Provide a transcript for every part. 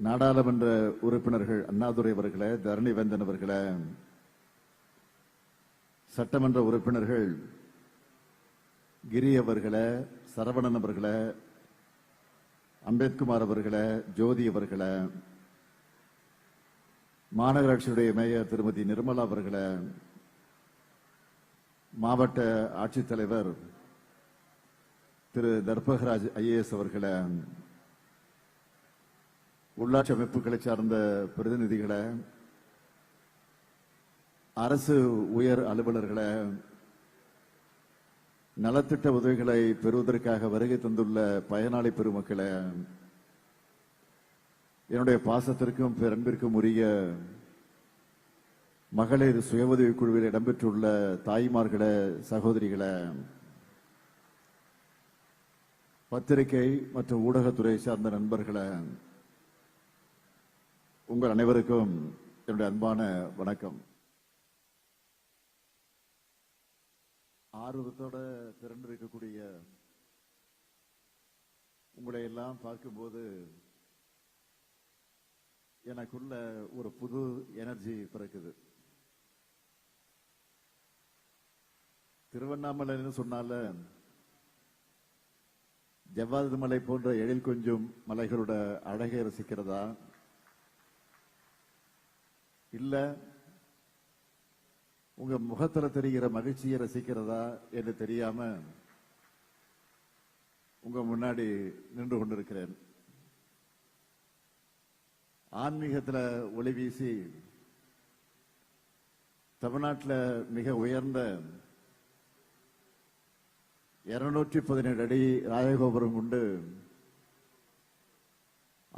நாடாளுமன்ற உறுப்பினர்கள் அண்ணாதுரை அவர்களே தரணிவேந்தன் அவர்களே சட்டமன்ற உறுப்பினர்கள் கிரி அவர்களே சரவணன் அவர்களே அம்பேத்குமார் அவர்களே ஜோதி அவர்களே மாநகராட்சியுடைய மேயர் திருமதி நிர்மலா அவர்களே மாவட்ட ஆட்சித்தலைவர் திரு தர்பகராஜ் ஐஏஎஸ் அவர்களை உள்ளாட்சி அமைப்புகளை சார்ந்த பிரதிநிதிகளை அரசு உயர் அலுவலர்களை நலத்திட்ட உதவிகளை பெறுவதற்காக வருகை தந்துள்ள பயனாளி பெருமக்களை என்னுடைய பாசத்திற்கும் பேரன்பிற்கும் உரிய மகளிர் சுய உதவி குழுவில் இடம்பெற்றுள்ள தாய்மார்களை சகோதரிகளை பத்திரிகை மற்றும் ஊடகத்துறை சார்ந்த நண்பர்களை உங்கள் அனைவருக்கும் என்னுடைய அன்பான வணக்கம். ஆர்வத்தோட திரண்டிருக்கக்கூடிய உங்களை எல்லாம் பார்க்கும்போது எனக்குள்ள ஒரு புது எனர்ஜி பிறக்குது. திருவண்ணாமலைன்னு சொன்னால ஜவ்வாது மலை போன்ற எழில் கொஞ்சம் மலைகளோட அழகை ரசிக்கிறதா? இல்ல உங்க முகத்துல தெரிகிற மகிழ்ச்சியை ரசிக்கிறதா என்று தெரியாம உங்க முன்னாடி நின்று கொண்டிருக்கிறேன். ஆன்மீகத்துல ஒளி வீசி தமிழ்நாட்டில் மிக உயர்ந்த இருநூற்றி பதினேழு அடி ராஜகோபுரம் கொண்டு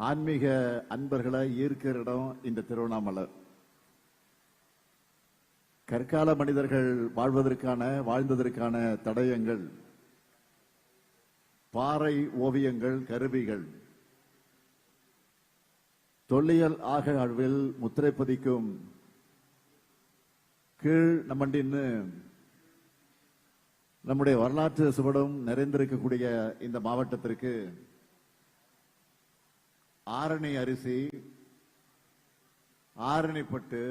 ஆன்மீக அன்பர்களை ஈர்க்கிற இடம் இந்த திருவண்ணாமலை. கற்கால மனிதர்கள் வாழ்வதற்கான வாழ்ந்ததற்கான தடயங்கள் பாறை ஓவியங்கள் கருவிகள். தொல்லியல் ஆக அளவில் முத்திரை பதிக்கும் கீழ் நம்மண்டின்னு நம்முடைய வரலாற்று சுவடும் நிறைந்திருக்கக்கூடிய இந்த மாவட்டத்திற்கு ஆரணி அரிசி ஆரணிப்பட்டு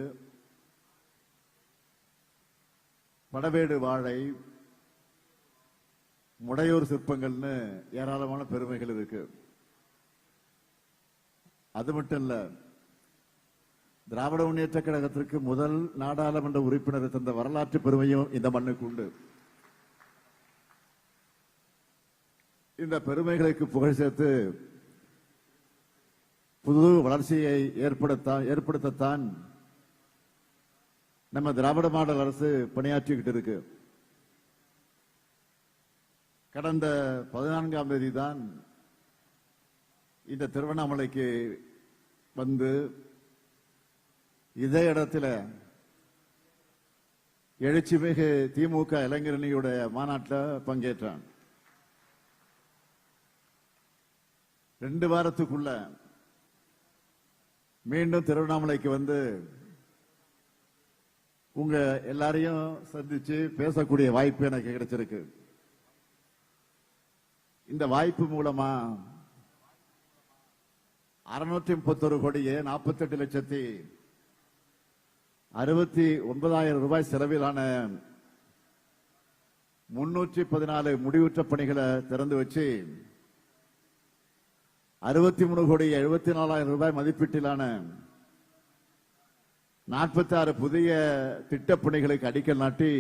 படவேடு வாழை முடையூர் சிற்பங்கள்னு ஏராளமான பெருமைகள் இருக்கு. அது மட்டும் இல்ல திராவிட முன்னேற்ற கழகத்திற்கு முதல் நாடாளுமன்ற உறுப்பினர் தந்த வரலாற்று பெருமையும் இந்த மண்ணுக்கு உண்டு. இந்த பெருமைகளுக்கு புகழ் சேர்த்து புது வளர்ச்சியை ஏற்படுத்த ஏற்படுத்தத்தான் நம்ம திராவிட மாடல் அரசு பணியாற்றிக்கிட்டு இருக்கு. கடந்த பதினான்காம் தேதி தான் இந்த திருவண்ணாமலைக்கு வந்து இதே இடத்துல எழுச்சிமிகு திமுக இளைஞரணியுடைய மாநாட்டில் பங்கேற்றான். ரெண்டு வாரத்துக்குள்ள மீண்டும் திருவண்ணாமலைக்கு வந்து உங்க எல்லாரையும் சந்திச்சு பேசக்கூடிய வாய்ப்பு எனக்கு கிடைச்சிருக்கு. இந்த வாய்ப்பு மூலமா அறுநூற்றி முப்பத்தொரு கோடியே நாற்பத்தி எட்டு லட்சத்தி அறுபத்தி ஒன்பதாயிரம் ரூபாய் செலவிலான முன்னூற்றி பதினாலு முடிவுற்ற பணிகளை திறந்து வச்சு அறுபத்தி மூணு கோடி எழுபத்தி நாலாயிரம் ரூபாய் மதிப்பீட்டிலான நாற்பத்தி ஆறு புதிய திட்டப்பணிகளுக்கு அடிக்கல் நாட்டி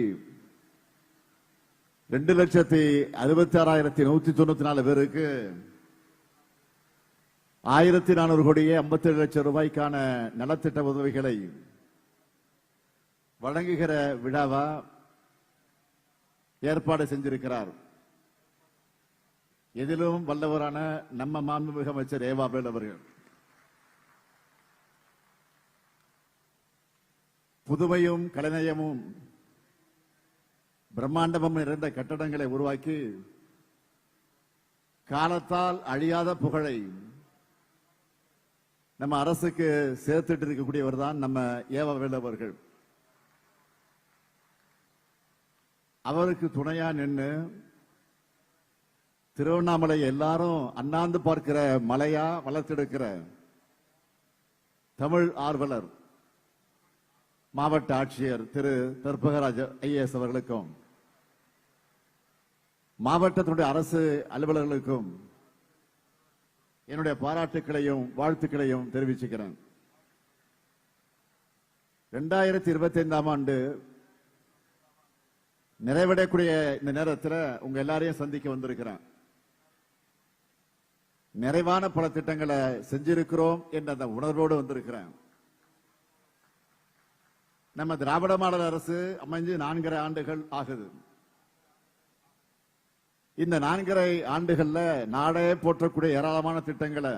ரெண்டு லட்சத்தி அறுபத்தி ஆறாயிரத்தி நூத்தி தொண்ணூத்தி நாலு பேருக்கு ஆயிரத்தி நானூறு கோடியே ஐம்பத்தி ஏழு லட்சம் ரூபாய்க்கான நலத்திட்ட உதவிகளை வழங்குகிற விழாவா ஏற்பாடு செஞ்சிருக்கிறார். எதிலும் வல்லவரான நம்ம மாண்புமிகு அமைச்சர் ஏவாபேல் அவர்கள். புதுமையும் கலைநயமும் பிரம்மாண்டமும் நிறைந்த கட்டடங்களை உருவாக்கி காலத்தால் அழியாத புகழை நம்ம அரசுக்கு சேர்த்துட்டு இருக்கக்கூடியவர் தான் நம்ம ஏவவில்லவர்கள் அவருக்கு துணையா நின்று திருவண்ணாமலை எல்லாரும் அண்ணாந்து பார்க்கிற மலையா வளர்த்தெடுக்கிற தமிழ் ஆர்வலர் மாவட்ட ஆட்சியர் திரு தர்பகராஜ் ஐஏஎஸ் அவர்களுக்கும் மாவட்டத்தினுடைய அரசு அலுவலர்களுக்கும் என்னுடைய பாராட்டுக்களையும் வாழ்த்துக்களையும் தெரிவிச்சுக்கிறேன். ரெண்டாயிரத்தி இருபத்தி ஐந்தாம் ஆண்டு நிறைவடையக்கூடிய இந்த நேரத்தில் உங்க எல்லாரையும் சந்திக்க வந்திருக்கிறேன். நிறைவான பல திட்டங்களை செஞ்சிருக்கிறோம் என்ற அந்த உணர்வோடு வந்திருக்கிறேன். நம்ம திராவிட மாடல் அரசு அமைஞ்சு நான்கரை ஆண்டுகள் ஆகுது. இந்த நான்கரை ஆண்டுகள்ல நாடே போற்றக்கூடிய ஏராளமான திட்டங்களை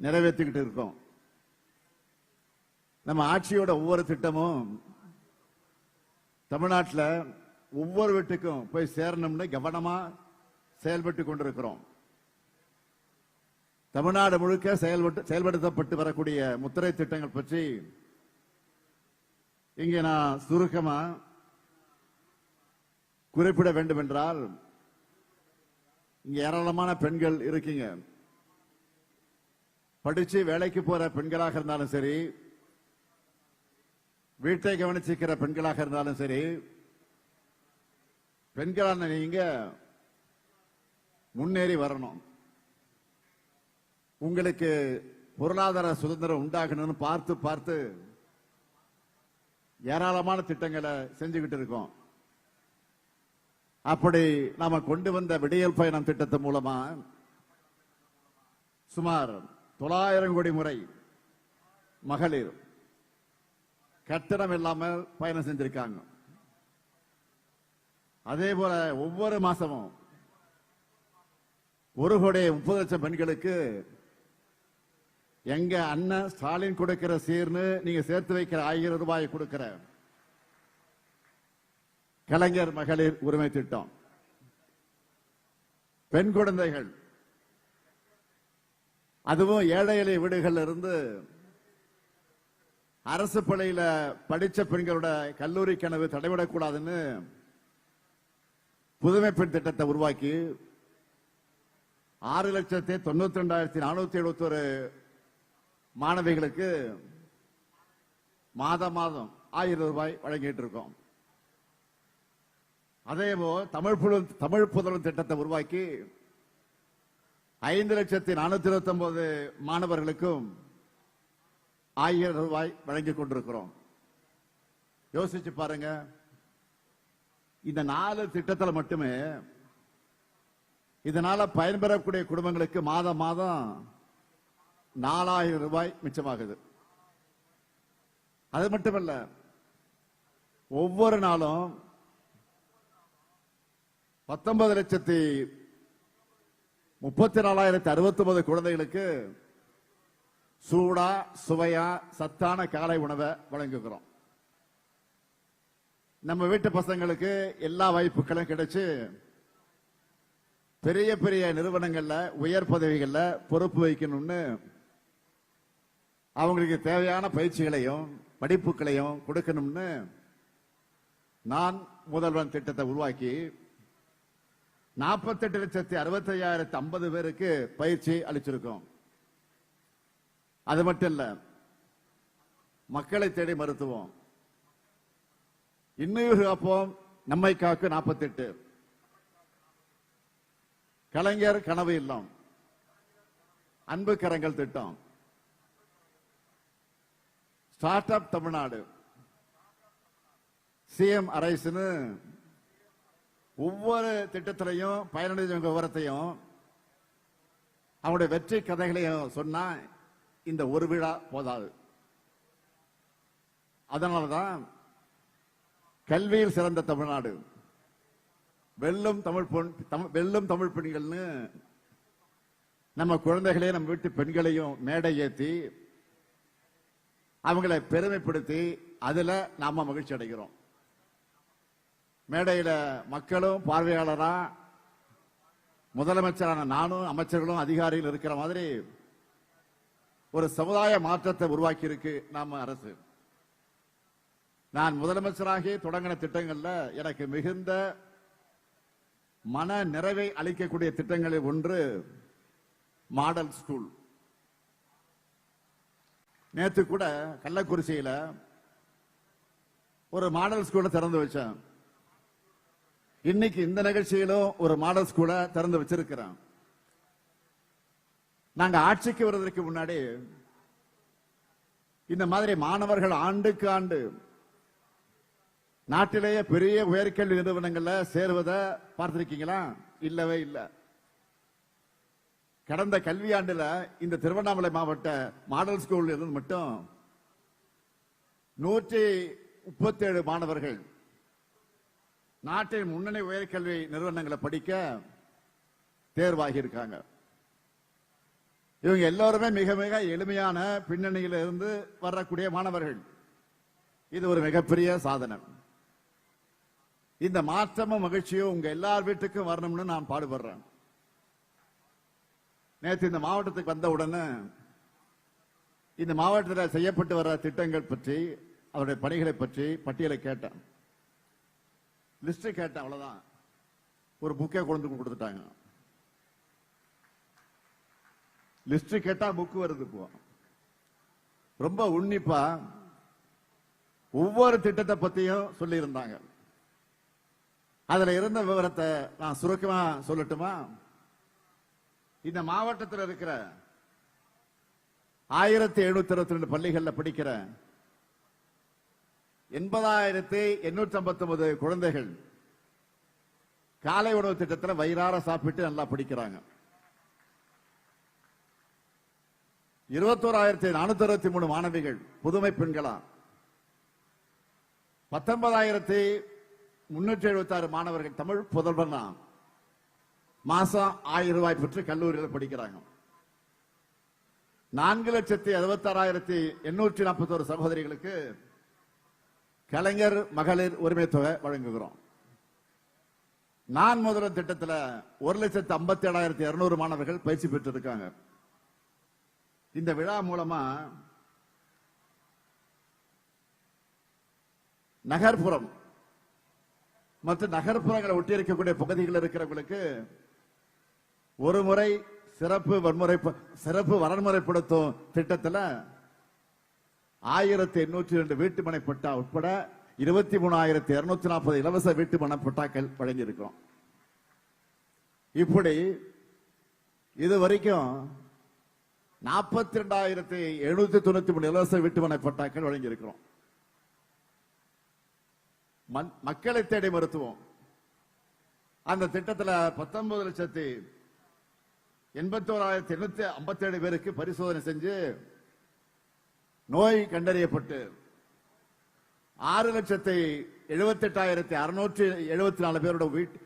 நிறைவேற்றிக்கிட்டு இருக்கோம். நம்ம ஆட்சியோட ஒவ்வொரு திட்டமும் தமிழ்நாட்டில் ஒவ்வொரு வீட்டுக்கும் போய் சேரணும்னு கவனமா செயல்பட்டு கொண்டிருக்கிறோம். தமிழ்நாடு முழுக்க செயல்பட்டு செயல்படுத்தப்பட்டு வரக்கூடிய முத்திரை திட்டங்கள் பற்றி இங்கே நான் சுருக்கமா குறிப்பிட வேண்டும் என்றால் இங்க ஏராளமான பெண்கள் இருக்கீங்க. படிச்சு வேலைக்கு போற பெண்களாக இருந்தாலும் சரி வீட்டை கவனிச்சிக்கிற பெண்களாக இருந்தாலும் சரி பெண்களான நீங்க முன்னேறி வரணும். உங்களுக்கு பொருளாதார சுதந்திரம் உண்டாகணும்னு பார்த்து பார்த்து ஏராளமான திட்டங்களை செஞ்சுக்கிட்டு இருக்கோம். அப்படி நாம கொண்டு வந்த விடியல் பயணம் திட்டத்தின் மூலமா சுமார் தொள்ளாயிரம் கோடி முறை மகளிர் கட்டணம் இல்லாமல் பயணம் செஞ்சிருக்காங்க. அதே போல ஒவ்வொரு மாசமும் ஒரு கோடி முப்பது லட்சம் பெண்களுக்கு எங்க அண்ணன் ஸ்டாலின் கொடுக்கிற சீர்னு நீங்க சேர்த்து வைக்கிற ஆயிரம் ரூபாய் கொடுக்கிற கலைஞர் மகளிர் உரிமை திட்டம். பெண் குழந்தைகள். அதுவும் ஏழை எளிய வீடுகள்ல இருந்து அரசு பள்ளியில படிச்ச பெண்களோட கல்லூரி கனவு தடைவிடக்கூடாதுன்னு புதுமை பெண் திட்டத்தை உருவாக்கி ஆறு லட்சத்தி தொண்ணூத்தி ரெண்டாயிரத்தி நானூத்தி எழுபத்தி ஒரு மாணவிகளுக்கு மாதம் மாதம் ஆயிரம் ரூபாய் வழங்கிட்டு இருக்கோம். அதேபோல் தமிழ் புல தமிழ் புதல்வன் திட்டத்தை உருவாக்கி ஐந்து லட்சத்தி நானூத்தி இருபத்தி ஒன்பது மாணவர்களுக்கும் ஆயிரம் ரூபாய் வழங்கி கொண்டிருக்கிறோம். யோசிச்சு பாருங்க. இந்த நாலு திட்டத்தில் மட்டுமே இதனால பயன்பெறக்கூடிய குடும்பங்களுக்கு மாதம் மாதம் நாலாயிரம் ரூபாய் மிச்சமாகுது. அது மட்டுமல்ல ஒவ்வொரு நாளும் பத்தொன்பது லட்சத்தி முப்பத்தி நாலாயிரத்தி அறுபத்தி ஒன்பது குழந்தைகளுக்கு சூடா சுவையா சத்தான காலை உணவை வழங்குகிறோம். நம்ம வீட்டு பசங்களுக்கு எல்லா வாய்ப்புகளும் கிடைச்சு பெரிய பெரிய நிறுவனங்கள்ல உயர் பதவிகள்ல பொறுப்பு வைக்கணும்னு அவங்களுக்கு தேவையான பயிற்சிகளையும் படிப்புகளையும் கொடுக்கணும்னு நான் முதல்வன் திட்டத்தை உருவாக்கி நாற்பத்தெட்டு லட்சத்தி அறுபத்தி ஐயாயிரத்தி ஐம்பது பேருக்கு பயிற்சி அளிச்சிருக்கோம். அது மட்டும் இல்ல மக்களை தேடி மருத்துவம். இன்னுயிர் காப்போம் நம்மை காக்கு நாற்பத்தெட்டு. கலைஞர் கனவு இல்லம். அன்பு கரங்கள் திட்டம். ஸ்டார்ட் அப் தமிழ்நாடு சிஎம் அரைஸ்னு ஒவ்வொரு திட்டத்திலையும் பயனடைஞ்சவங்க விவரத்தையும் அவனுடைய வெற்றி கதைகளையும் சொன்னா இந்த ஒரு விழா போதாது. அதனாலதான் கல்வியில் சிறந்த தமிழ்நாடு. வெல்லும் தமிழ் பொன் தமிழ் வெல்லும் தமிழ் பெண்கள்னு நம்ம குழந்தைகளையும் நம்ம வீட்டு பெண்களையும் மேடை ஏற்றி அவங்களை பெருமைப்படுத்தி அதுல நாம மகிழ்ச்சி அடைகிறோம். மேடையில மக்களும் பார்வையாளரா முதலமைச்சரான நானும் அமைச்சர்களும் அதிகாரிகள் இருக்கிற மாதிரி ஒரு சமுதாய மாற்றத்தை உருவாக்கி இருக்கு நாம அரசு. நான் முதலமைச்சராகி தொடங்கின திட்டங்கள்ல எனக்கு மிகுந்த மன நிறைவை அளிக்கக்கூடிய திட்டங்களில் ஒன்று மாடல் ஸ்கூல் நேத்து கூட கள்ளக்குறிச்சியில ஒரு மாடல் ஸ்கூலை திறந்து வச்சேன். இன்னைக்கு இந்த நிகழ்ச்சியிலும் ஒரு மாடல் ஸ்கூலை திறந்து வச்சிருக்கிறேன். நாங்க ஆட்சிக்கு வருவதற்கு முன்னாடி இந்த மாதிரி மாணவர்கள் ஆண்டுக்கு ஆண்டு நாட்டிலேயே பெரிய உயர்கல்வி நிறுவனங்கள்ல சேருவதை பார்த்திருக்கீங்களா? இல்லவே இல்லை. கடந்த கல்வியாண்டுல இந்த திருவண்ணாமலை மாவட்ட மாடல் ஸ்கூல் இருந்து மட்டும் நூற்றி முப்பத்தி ஏழு மாணவர்கள் நாட்டின் முன்னணி உயர்கல்வி நிறுவனங்களை படிக்க தேர்வாகி இருக்காங்க இவங்க எல்லாருமே மிக மிக எளிமையான பின்னணியில இருந்து வரக்கூடிய மாணவர்கள். இது ஒரு மிகப்பெரிய சாதனை இந்த மாற்றமும் மகிழ்ச்சியும் உங்க எல்லார் வீட்டுக்கும் வரணும்னு நான் பாடுபடுறேன். நேற்று இந்த மாவட்டத்துக்கு வந்த உடனே இந்த மாவட்டத்தில் செய்யப்பட்டு வர திட்டங்கள் பற்றி அவருடைய பணிகளை பற்றி பட்டியலை கேட்டேன். லிஸ்ட் கேட்டேன் அவ்வளவுதான். ஒரு புக்கே கொண்டு வந்து கொடுத்துட்டாங்க. லிஸ்ட் கேட்டா புக்கு வருது இப்போ. ரொம்ப உன்னிப்பா ஒவ்வொரு திட்டத்தை பத்தியும் சொல்லி இருந்தாங்க அதுல இருந்த விவரத்தை நான் சுருக்கமா சொல்லட்டுமா? இந்த மாவட்டத்தில் இருக்கிற ஆயிரத்தி எழுநூத்தி இருபத்தி ரெண்டு பள்ளிகள்ல படிக்கிற எண்பதாயிரத்தி எண்ணூற்றி ஐம்பத்தி ஒன்பது குழந்தைகள் காலை உணவு திட்டத்தில் வயிறார சாப்பிட்டு நல்லா படிக்கிறாங்க. இருபத்தோராயிரத்தி நானூத்தி அறுபத்தி மூணு மாணவிகள் புதுமை பெண்களா. பத்தொன்பதாயிரத்தி முன்னூற்றி எழுபத்தி ஆறு மாணவர்கள் தமிழ் புதல்வனா மாசம் ஆயிரம் ரூபாய் பெற்று கல்லூரியில் படிக்கிறாங்க. நான்கு லட்சத்தி அறுபத்தாறாயிரத்தி எண்ணூற்றி நாற்பத்தோரு சகோதரிகளுக்கு கலைஞர் மகளிர் உரிமை தொகை வழங்குகிறோம். நான் முதல்வர் திட்டத்தில் ஒரு லட்சத்து ஐம்பத்தி ஏழாயிரத்தி இருநூறு மாணவர்கள் பயிற்சி பெற்றிருக்காங்க. இந்த விழா மூலமா நகர்ப்புறம் மற்றும் நகர்ப்புறங்களை ஒட்டி இருக்கக்கூடிய பகுதிகளில் இருக்கிறவங்களுக்கு ஒரு முறை சிறப்பு வன்முறை சிறப்பு வரன்முறைப்படுத்தும் திட்டத்தில் ஆயிரத்தி எண்ணூற்றி ரெண்டு வீட்டுமனை பட்டா உட்பட இருபத்தி மூணாயிரத்தி இருநூத்தி நாற்பது இலவச வீட்டுமனை பட்டாக்கள் வழங்கியிருக்கிறோம். இப்படி இது வரைக்கும் நாற்பத்தி ரெண்டாயிரத்தி எழுநூத்தி தொண்ணூத்தி மூணு இலவச வீட்டுமனை பட்டாக்கள் வழங்கியிருக்கிறோம். மக்களை தேடி மருத்துவம். அந்த திட்டத்தில் பத்தொன்பது லட்சத்தி எண்பத்தோராயிரத்தி எண்ணூத்தி ஐம்பத்தி ஏழு பேருக்கு பரிசோதனை செஞ்சு நோய் கண்டறியப்பட்டு ஆறு லட்சத்தி எழுபத்தி எட்டாயிரத்தி அறுநூற்றி எழுபத்தி நாலு பேரோட வீட்டு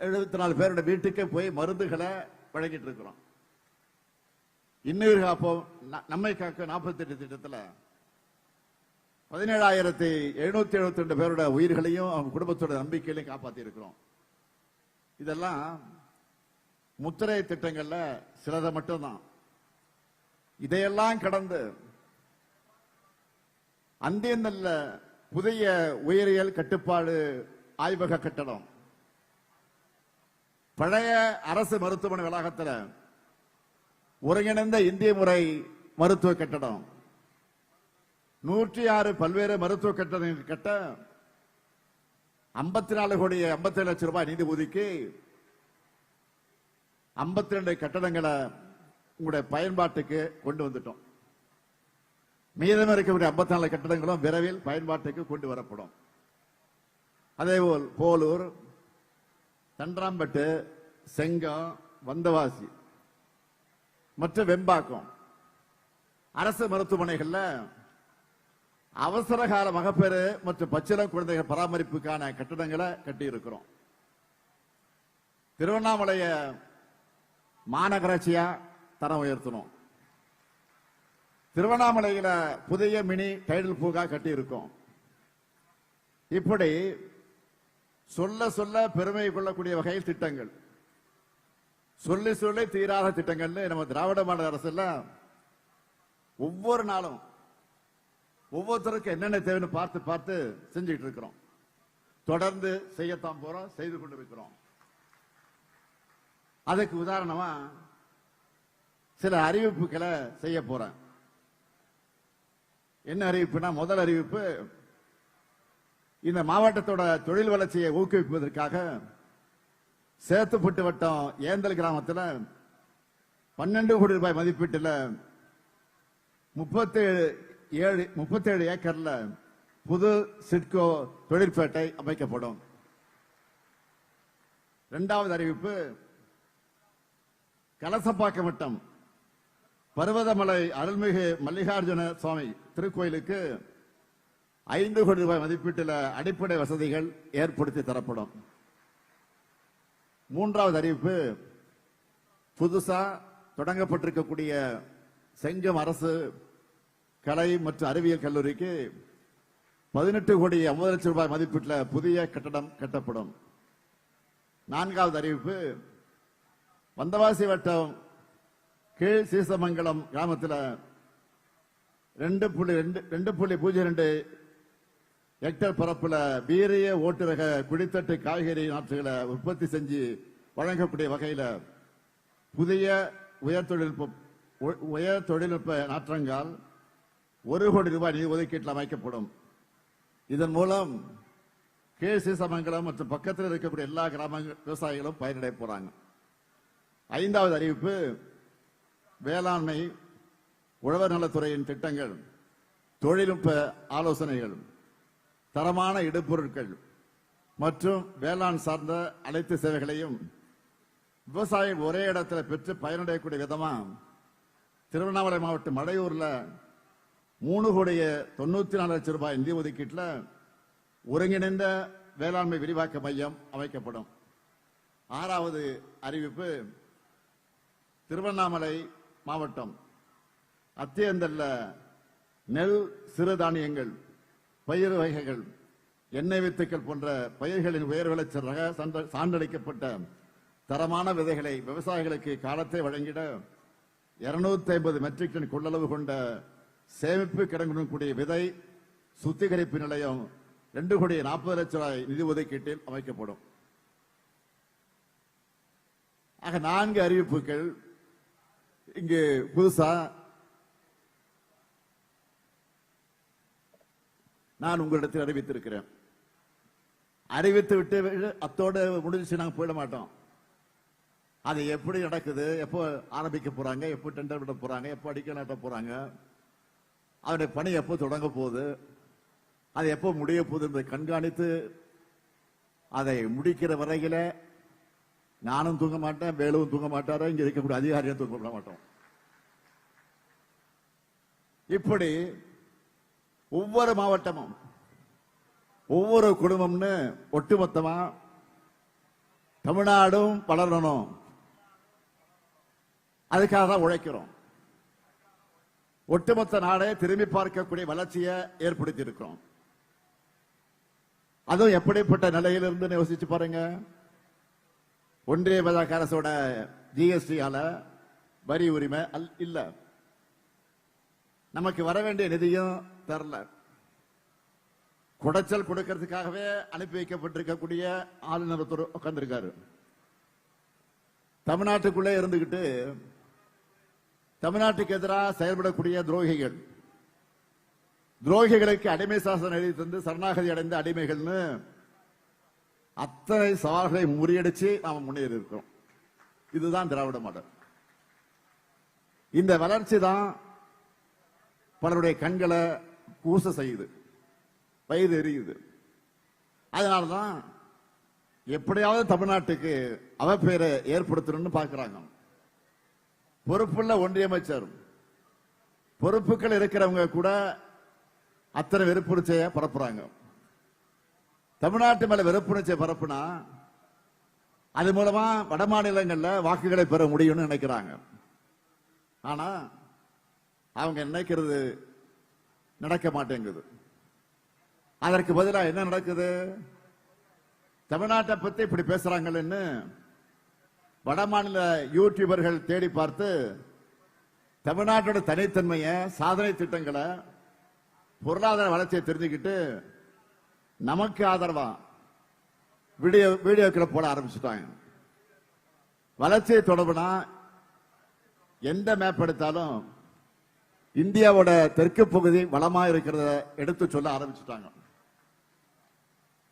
எழுபத்தி நாலு பேரோட வீட்டுக்கு போய் மருந்துகளை வழங்கிட்டு இருக்கிறோம். இன்னுயிர் காப்போம் ந- நம்மை காக்க நாற்பத்தி எட்டு திட்டத்துல பதினேழாயிரத்தி எழுநூத்தி எழுபத்தி ரெண்டு பேரோட உயிர்களையும் அவங்க குடும்பத்தோட நம்பிக்கையிலையும் காப்பாற்றி இருக்கிறோம் இதெல்லாம் முத்திரை திட்டங்கள்ல சிலதை மட்டும்தான். இதையெல்லாம் கடந்து அந்தியந்தல்ல புதிய உயிரியல் கட்டுப்பாடு ஆய்வக கட்டடம். பழைய அரசு மருத்துவமனை வளாகத்தில் ஒருங்கிணைந்த இந்திய முறை மருத்துவ கட்டடம். நூற்றி ஆறு பல்வேறு மருத்துவ கட்டடங்கள் கட்ட ஐம்பத்தி நாலு கோடி ஐம்பத்தி லட்சம் ரூபாய் நிதி ஒதுக்கி ஐம்பத்தி ரெண்டு கட்டடங்களை உங்களுடைய பயன்பாட்டுக்கு கொண்டு வந்துட்டோம். மீதம் இருக்கக்கூடிய ஐம்பத்தி நாலு கட்டடங்களும் விரைவில் பயன்பாட்டுக்கு கொண்டு வரப்படும். அதேபோல் போலூர் தண்டராம்பட்டு செங்கம் வந்தவாசி மற்றும் வெம்பாக்கம். அரசு மருத்துவமனைகளில் அவசரகால மகப்பேறு மற்றும் பச்சிளம் குழந்தைகள் பராமரிப்புக்கான கட்டடங்களை கட்டியிருக்கிறோம். திருவண்ணாமலையை மாநகராட்சியா தரம் உயர்த்தணும். திருவண்ணாமலையில புதிய மினி டைடல் பூங்கா கட்டி இருக்கோம் இப்படி சொல்ல சொல்ல பெருமை கொள்ளக்கூடிய வகையில் திட்டங்கள். சொல்லி சொல்லி தீராத திட்டங்கள்னு நம்ம திராவிட மாநில அரசுல ஒவ்வொரு நாளும் ஒவ்வொருத்தருக்கும் என்னென்ன தேவைன்னு பார்த்து பார்த்து செஞ்சுட்டு இருக்கிறோம். தொடர்ந்து செய்யத்தான் போறோம் செய்து கொண்டு இருக்கிறோம் அதுக்கு உதாரணமா சில அறிவிப்புகளை செய்ய போறேன். என்ன அறிவிப்புனா முதல் அறிவிப்பு இந்த மாவட்டத்தோட தொழில் வளர்ச்சியை ஊக்குவிப்பதற்காக சேத்துப்பட்டு வட்டம் ஏந்தல் கிராமத்தில் பன்னெண்டு கோடி ரூபாய் மதிப்பீட்டில் முப்பத்தேழு ஏழு முப்பத்தேழு ஏக்கர்ல புது சிட்கோ தொழிற்பேட்டை அமைக்கப்படும். இரண்டாவது அறிவிப்பு கலசப்பாக்கம் வட்டம் பர்வதமலை அருள்மிகு மல்லிகார்ஜுன சுவாமி திருக்கோயிலுக்கு ஐந்து கோடி ரூபாய் மதிப்பீட்டில் அடிப்படை வசதிகள் ஏற்படுத்தி தரப்படும். மூன்றாவது அறிவிப்பு புதுசா தொடங்கப்பட்டிருக்கக்கூடிய செங்கம் அரசு கலை மற்றும் அறிவியல் கல்லூரிக்கு பதினெட்டு கோடி ஐம்பது லட்சம் ரூபாய் மதிப்பீட்டில் புதிய கட்டடம் கட்டப்படும். நான்காவது அறிவிப்பு வந்தவாசி வட்டம் கீழ் சீசமங்கலம் கிராமத்தில் ரெண்டு புள்ளி ரெண்டு ரெண்டு புள்ளி பூஜ்ஜியம் ரெண்டு ஹெக்டர் பரப்பில் வீரிய ஓட்டுரக குடித்தட்டு காய்கறி நாற்றுகளை உற்பத்தி செஞ்சு வழங்கக்கூடிய வகையில் புதிய உயர் தொழில்நுட்ப உயர் தொழில்நுட்ப நாற்றங்கால் ஒரு கோடி ரூபாய் நிதி ஒதுக்கீட்டில் அமைக்கப்படும். இதன் மூலம் கீழ் சீசமங்கலம் மற்றும் பக்கத்தில் இருக்கக்கூடிய எல்லா கிராம விவசாயிகளும் பயனடைய போறாங்க. ஐந்தாவது அறிவிப்பு வேளாண்மை உழவர் நலத்துறையின் திட்டங்கள் தொழில்நுட்ப ஆலோசனைகள் தரமான இடுபொருட்கள் மற்றும் வேளாண் சார்ந்த அனைத்து சேவைகளையும் விவசாயிகள் ஒரே இடத்துல பெற்று பயனடையக்கூடிய விதமாக திருவண்ணாமலை மாவட்டம் மடையூர்ல மூணு கோடிய தொண்ணூத்தி நாலு லட்சம் ரூபாய் நிதி ஒதுக்கீட்டில் ஒருங்கிணைந்த வேளாண்மை விரிவாக்க மையம் அமைக்கப்படும். ஆறாவது அறிவிப்பு திருவண்ணாமலை மாவட்டம். அத்தியந்தல்ல நெல் சிறுதானியங்கள் பயிர் வகைகள் எண்ணெய் வித்துக்கள் போன்ற பயிர்களின் உயர் விளைச்சல் ரக சான்ற- சான்றளிக்கப்பட்ட தரமான விதைகளை விவசாயிகளுக்கு காலத்தை வழங்கிட 250 ஐம்பது மெட்ரிக் டன் கொள்ளளவு கொண்ட சேமிப்பு கிடங்குடன் கூடிய விதை சுத்திகரிப்பு நிலையம் ரெண்டு கோடி நாற்பது லட்சம் ரூபாய் நிதி ஒதுக்கீட்டில் அமைக்கப்படும். ஆக நான்கு அறிவிப்புகள் இங்கு புதுசா நான் உங்களிடத்தில் அறிவித்திருக்கிறேன். அறிவித்து விட்டு அத்தோடு முடிஞ்சிச்சு நாங்கள் போயிட மாட்டோம். அது எப்படி நடக்குது எப்போ ஆரம்பிக்க போறாங்க எப்போ டெண்டர் விட போறாங்க எப்போ அடிக்க நாட்ட போறாங்க அவருடைய பணி எப்போ தொடங்க போகுது அது எப்போ முடிய போகுது என்பதை கண்காணித்து அதை முடிக்கிற வரையில நானும் தூங்க மாட்டேன் வேலவும் தூங்க மாட்டாரோ இங்க இருக்கக்கூடிய அதிகாரியும் தூங்க விட மாட்டோம். இப்படி ஒவ்வொரு மாவட்டமும் ஒவ்வொரு குடும்பம்னு ஒட்டுமொத்தமா தமிழ்நாடும் வளரணும். அதுக்காக தான் உழைக்கிறோம். ஒட்டுமொத்த நாடே திரும்பி பார்க்கக்கூடிய வளர்ச்சியை ஏற்படுத்தி இருக்கிறோம் அதுவும் எப்படிப்பட்ட நிலையிலிருந்து யோசிச்சு பாருங்க. ஒன்றிய பாஜக அரசோட ஜிஎஸ்டியால வரி உரிமை அல்- இல்ல. நமக்கு வர வேண்டிய நிதியும் தரல. குடைச்சல் கொடுக்கறதுக்காகவே அனுப்பி வைக்கப்பட்டிருக்கக்கூடிய ஆளுநர் உட்கார்ந்துருக்காரு தமிழ்நாட்டுக்குள்ளே இருந்துகிட்டு தமிழ்நாட்டுக்கு எதிராக செயல்படக்கூடிய துரோகிகள். துரோகிகளுக்கு அடிமை சாசனம் எழுதி தந்து சரணாகதி அடைந்த அடிமைகள்னு அத்தனை சவால்களை முறியடிச்சு நாம முன்னேறி இருக்கிறோம் இதுதான் திராவிட மாடல். இந்த வளர்ச்சி தான் பலருடைய கண்களை கூச செய்யுது வயிறு எரியுது. அதனாலதான் எப்படியாவது தமிழ்நாட்டுக்கு அவப்பெயரை ஏற்படுத்தணும்னு பாக்குறாங்க பொறுப்புள்ள ஒன்றிய அமைச்சர் பொறுப்புகள் இருக்கிறவங்க கூட அத்தனை வெறுப்புரிச்சைய பரப்புறாங்க. தமிழ்நாட்டு மேல வெறுப்புணர்ச்சியை பரப்புனா அது மூலமா வட மாநிலங்கள்ல வாக்குகளை பெற முடியும்னு நினைக்கிறாங்க. ஆனா அவங்க நினைக்கிறது நடக்க மாட்டேங்குது. அதற்கு பதிலாக என்ன நடக்குது? தமிழ்நாட்டை பத்தி இப்படி பேசுறாங்கன்னு வட மாநில யூடியூபர்கள் தேடி பார்த்து தமிழ்நாட்டோட தனித்தன்மையை சாதனை திட்டங்களை பொருளாதார வளர்ச்சியை தெரிஞ்சுக்கிட்டு நமக்கு ஆதரவா? வீடியோ வீடியோக்களை போட ஆரம்பிச்சுட்டாங்க. வளர்ச்சியை தொடர்புனா எந்த மேப் எடுத்தாலும் இந்தியாவோட தெற்கு பகுதி வளமா இருக்கிறத எடுத்து சொல்ல ஆரம்பிச்சுட்டாங்க.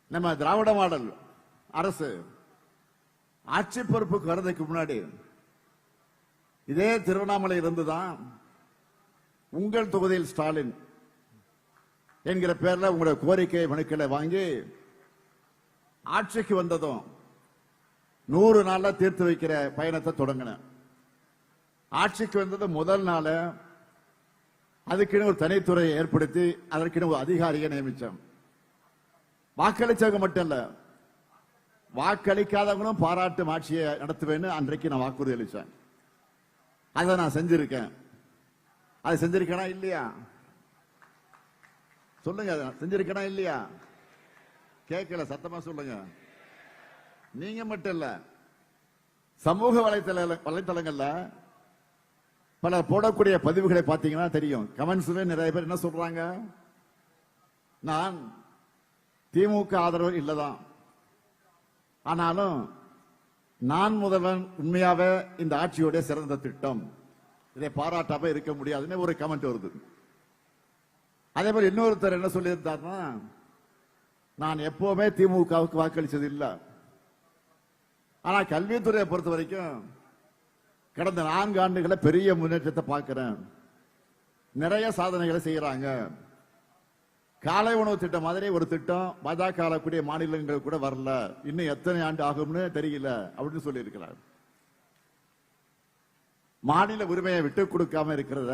நம்ம திராவிட மாடல் அரசு ஆட்சி பொறுப்புக்கு வர்றதுக்கு முன்னாடி இதே திருவண்ணாமலை இருந்துதான் உங்கள் தொகுதியில் ஸ்டாலின் என்கிற பேர்ல உங்களுடைய கோரிக்கை மனுக்களை வாங்கி ஆட்சிக்கு வந்ததும் நூறு நாள்ல தீர்த்து வைக்கிற பயணத்தை தொடங்கினேன். ஆட்சிக்கு வந்தது முதல் நாள் அதுக்குன்னு ஒரு தனித்துறையை ஏற்படுத்தி அதற்குன்னு ஒரு அதிகாரியை நியமித்தேன் வாக்களிச்சவங்க மட்டும் இல்ல வாக்களிக்காதவங்களும் பாராட்டும் ஆட்சியை நடத்துவேன்னு அன்றைக்கு நான் வாக்குறுதி அளித்தேன் அதை நான் செஞ்சிருக்கேன். அதை செஞ்சிருக்கேனா இல்லையா? சொல்லுங்க அதை இல்லையா? கேட்கல சத்தமா சொல்லுங்க. நீங்க மட்டும் இல்ல சமூக வலைத்தள வலைத்தளங்கள்ல பல போடக்கூடிய பதிவுகளை பார்த்தீங்கன்னா தெரியும். கமெண்ட்ஸ்ல நிறைய பேர் என்ன சொல்றாங்க? நான் திமுக ஆதரவு இல்லதான். ஆனாலும் நான் முதல்வன் உண்மையாவே இந்த ஆட்சியோட சிறந்த திட்டம். இதை பாராட்டாம இருக்க முடியாதுன்னு ஒரு கமெண்ட் வருது. அதே மாதிரி இன்னொருத்தர் என்ன சொல்லியிருந்தாருன்னா நான் எப்பவுமே திமுகவுக்கு வாக்களிச்சது இல்லை ஆனா கல்வித்துறையை பொறுத்த வரைக்கும் கடந்த நான்கு ஆண்டுகளை பெரிய முன்னேற்றத்தை பார்க்கிறேன். நிறைய சாதனைகளை செய்யறாங்க காலை உணவு திட்டம் மாதிரி ஒரு திட்டம் பாஜக ஆளக்கூடிய மாநிலங்கள் கூட வரல. இன்னும் எத்தனை ஆண்டு ஆகும்னு தெரியல அப்படின்னு சொல்லியிருக்கிறார். மாநில உரிமையை விட்டு கொடுக்காம இருக்கிறத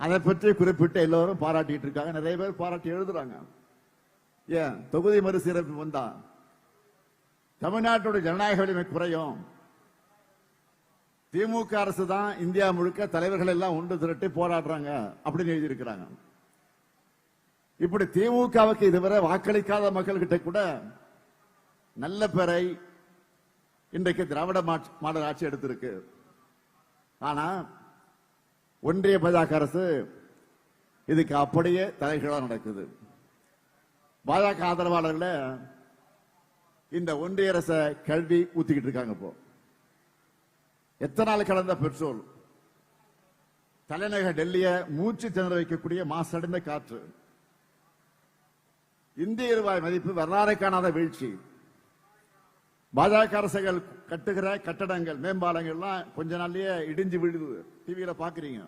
அதை பற்றி குறிப்பிட்டு எல்லோரும் பாராட்டிட்டு இருக்காங்க. நிறைய பேர் பாராட்டி எழுதுறாங்க. ஏன்? தொகுதி மறுசீரமைப்பு வந்தா? தமிழ்நாட்டோட ஜனநாயக வலிமை குறையும். திமுக அரசு தான் இந்தியா முழுக்க தலைவர்கள் எல்லாம் ஒன்று திரட்டி போராடுறாங்க அப்படின்னு எழுதியிருக்கிறாங்க. இப்படி திமுகவுக்கு இதுவரை வாக்களிக்காத மக்கள்கிட்ட கூட நல்ல பெறை இன்றைக்கு திராவிட மாட்சி- மாடல் ஆட்சி எடுத்திருக்கு. ஆனா ஒன்றிய பாஜக அரசு இதுக்கு அப்படியே தலைகீழாக நடக்குது. பாஜக ஆதரவாளர்கள இந்த ஒன்றிய அரசை கல்வி ஊத்திக்கிட்டு இருக்காங்க இப்போ. எத்தனை நாள் கடந்த பெட்ரோல்? தலைநகர் டெல்லிய மூச்சு திணற வைக்கக்கூடிய மாசடைந்த காற்று. இந்திய ரூபாய் மதிப்பு வரலாறு காணாத வீழ்ச்சி. பாஜக அரசுகள் கட்டுகிற கட்டடங்கள் மேம்பாலங்கள்லாம் கொஞ்ச நாள்லயே இடிஞ்சு விழுது டிவியில பாக்குறீங்க.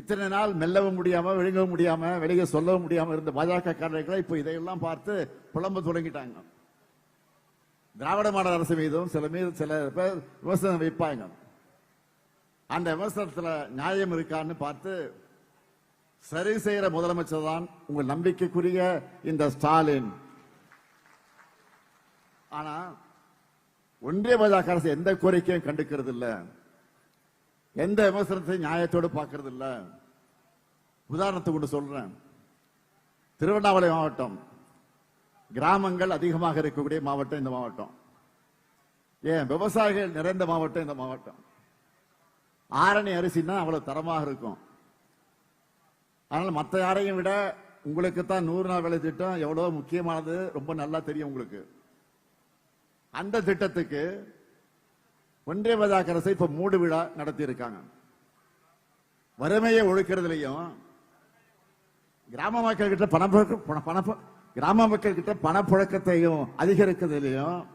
இத்தனை நாள் மெல்லவும் முடியாம விழுங்கவும் முடியாம வெளியே சொல்லவும் முடியாம இருந்த பாஜக காரர்களை இப்போ இதையெல்லாம் பார்த்து புலம்ப தொடங்கிட்டாங்க. திராவிட மாடல் அரசு மீதும் சில மீது சில பேர் விமர்சனம் வைப்பாங்க. அந்த விமர்சனத்துல நியாயம் இருக்கான்னு பார்த்து சரி செய்யற முதலமைச்சர் தான் உங்கள் நம்பிக்கைக்குரிய இந்த ஸ்டாலின். ஆனா ஒன்றிய பாஜக அரசு எந்த கோரிக்கையும் கண்டுக்கிறது இல்ல எந்த விமர்சனத்தையும் நியாயத்தோடு பார்க்கறது இல்ல உதாரணத்துக்கு கொண்டு சொல்றேன். திருவண்ணாமலை மாவட்டம். கிராமங்கள் அதிகமாக இருக்கக்கூடிய மாவட்டம் இந்த மாவட்டம். ஏன்? விவசாயிகள் நிறைந்த மாவட்டம் இந்த மாவட்டம். ஆரணி அரிசின்னா அவ்வளவு தரமாக இருக்கும். அதனால மற்ற யாரையும் விட உங்களுக்கு தான் நூறு நாள் வேலை திட்டம் எவ்வளவு முக்கியமானது ரொம்ப நல்லா தெரியும் உங்களுக்கு. அந்த திட்டத்துக்கு ஒன்றிய பாஜக அரசு இப்ப மூடு விழா நடத்தி இருக்காங்க வறுமையை ஒழிக்கிறதுலையும் கிராம மக்கள் கிட்ட பணப்புழக்க பண- கிராம மக்கள் கிட்ட பணப்புழக்கத்தையும் அதிகரிக்கிறதுலையும்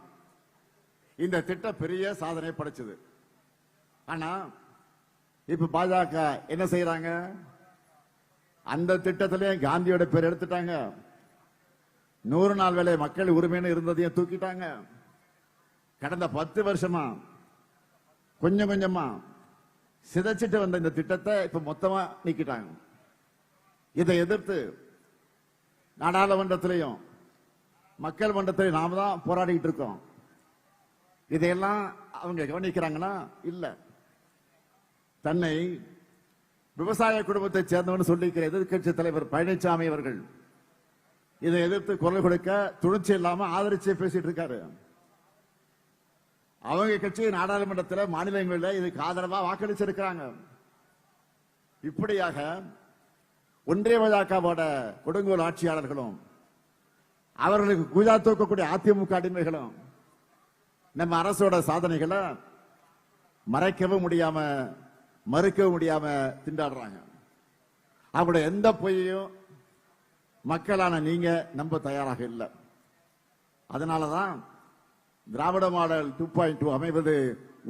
இந்த திட்டம் பெரிய சாதனை படைச்சது. ஆனா இப்ப பாஜக என்ன செய்யறாங்க அந்த திட்டத்திலேயே காந்தியோட பேர் எடுத்துட்டாங்க. நூறு நாள் வேலை மக்கள் உரிமைன்னு இருந்ததையும் தூக்கிட்டாங்க. கடந்த பத்து வருஷமா கொஞ்சம் கொஞ்சமா சிதைச்சிட்டு வந்த இந்த திட்டத்தை இப்ப மொத்தமா நீக்கிட்டாங்க. இதை எதிர்த்து நாடாளுமன்றத்திலையும் மக்கள் மன்றத்திலையும் நாம தான் போராடிட்டு இருக்கோம். இதையெல்லாம் அவங்க கவனிக்கிறாங்கன்னா இல்ல. தன்னை விவசாய குடும்பத்தை சேர்ந்தவன் சொல்லிக்கிற எதிர்க்கட்சி தலைவர் பழனிசாமி அவர்கள் இதை எதிர்த்து குரல் கொடுக்க துணிச்சி இல்லாம ஆதரிச்சு பேசிட்டு இருக்காரு. அவங்க கட்சி நாடாளுமன்றத்தில் மாநிலங்களில் இதுக்கு ஆதரவாக வாக்களிச்சிருக்கிறாங்க. இப்படியாக ஒன்றிய பாஜகவோட கொடுங்கோல் ஆட்சியாளர்களும் அவர்களுக்கு குஜா தூக்கக்கூடிய அதிமுக அடிமைகளும் நம்ம அரசோட சாதனைகளை மறைக்கவும் முடியாம மறுக்கவும் முடியாம திண்டாடுறாங்க. அவங்களோட எந்த பொய்யையும் மக்களான நீங்க நம்ப தயாராக இல்லை. அதனாலதான் Dravida model two point two அமைவது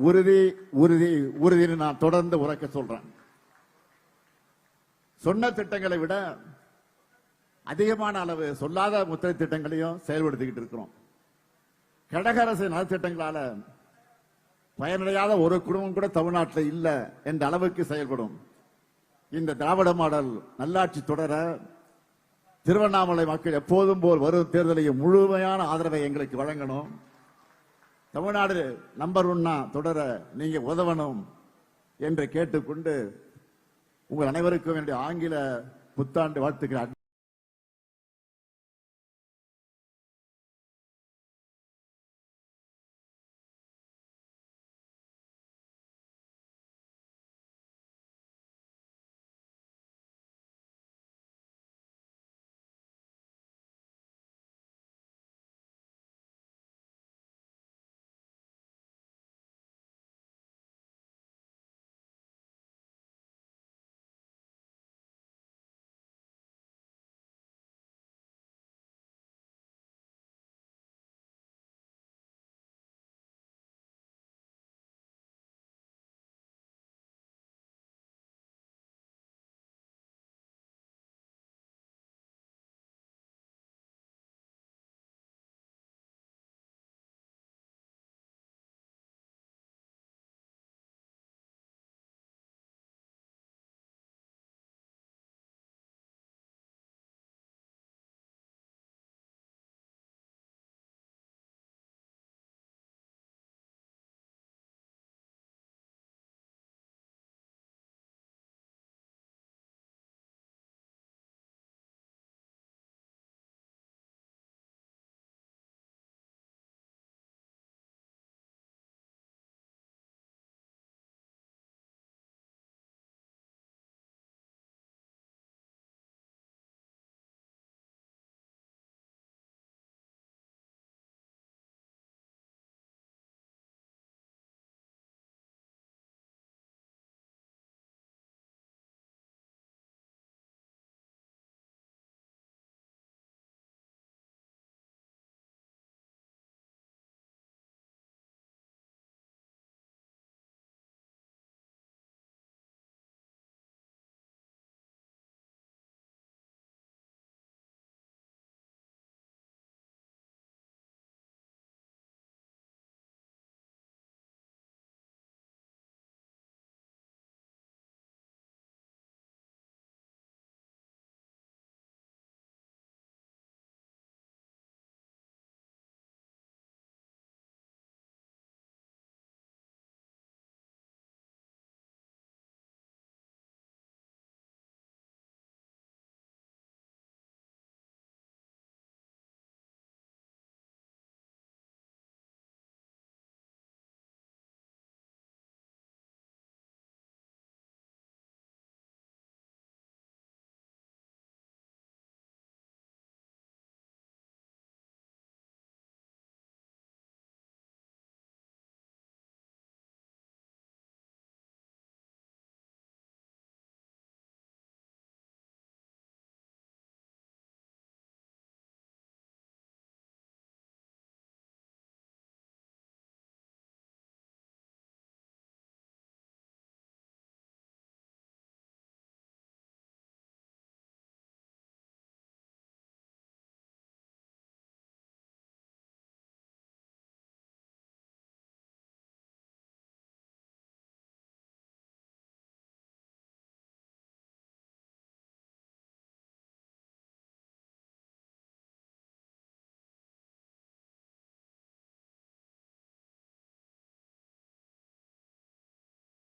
உறுதி உறுதி உறுதின்னு நான் தொடர்ந்து உரைக்க சொல்றேன். சொன்ன திட்டங்களை விட அதிகமான அளவு சொல்லாத முத்திரை திட்டங்களையும் செயல்படுத்திக்கிட்டு இருக்கிறோம். கடக அரசு நலத்திட்டங்களால பயனடையாத ஒரு குடும்பம் கூட தமிழ்நாட்டில் இல்லை என்ற அளவுக்கு செயல்படும். இந்த திராவிட மாடல் நல்லாட்சி தொடர திருவண்ணாமலை மக்கள் எப்போதும் போல் வரும் தேர்தலையும் முழுமையான ஆதரவை எங்களுக்கு வழங்கணும். தமிழ்நாடு நம்பர் ஒன்னா தொடர நீங்க உதவணும் என்று கேட்டுக்கொண்டு உங்கள் அனைவருக்கும் என்னுடைய ஆங்கில புத்தாண்டு வாழ்த்துக்கள்.